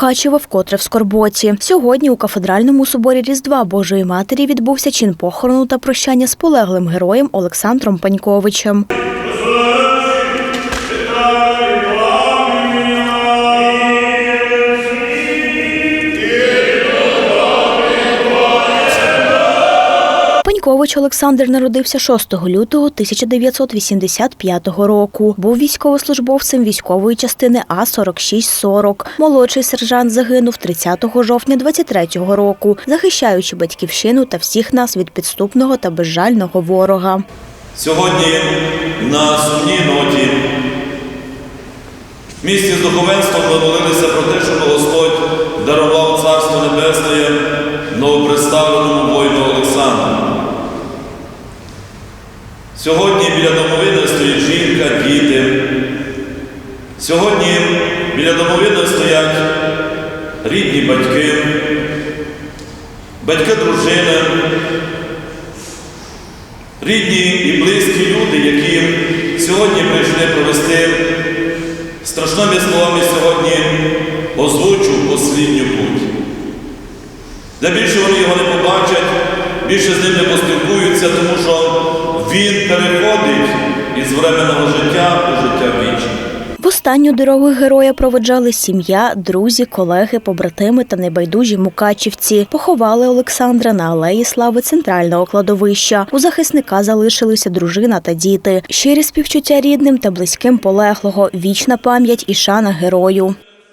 Мукачево вкотре в скорботі. Сьогодні у кафедральному соборі Різдва Божої Матері відбувся чин похорону та прощання з полеглим героєм Олександром Паньковичем. Панькович Олександр народився 6 лютого 1985 року. Був військовослужбовцем військової частини А-4640. Молодший сержант загинув 30 жовтня 23-го року, захищаючи батьківщину та всіх нас від підступного та безжального ворога. Сьогодні на сумній ноті в місті з духовенством ми про те, щоб Господь дарував Царство Небесне новоприставленому Сьогодні біля домовини стоїть жінка, діти. Сьогодні біля домовини стоять рідні батьки, батьки дружини, рідні і близькі люди, які сьогодні прийшли провести страшними словами сьогодні озвучу послідню путь. Де більше вони його не побачать, більше з ним не поспілкуються, тому що він переходить із временного життя у життя вічне. В останню дорогу героя проведжали сім'я, друзі, колеги, побратими та небайдужі мукачівці. Поховали Олександра на алеї слави центрального кладовища. У захисника залишилися дружина та діти. Щирі співчуття рідним та близьким полеглого, вічна пам'ять і шана герою.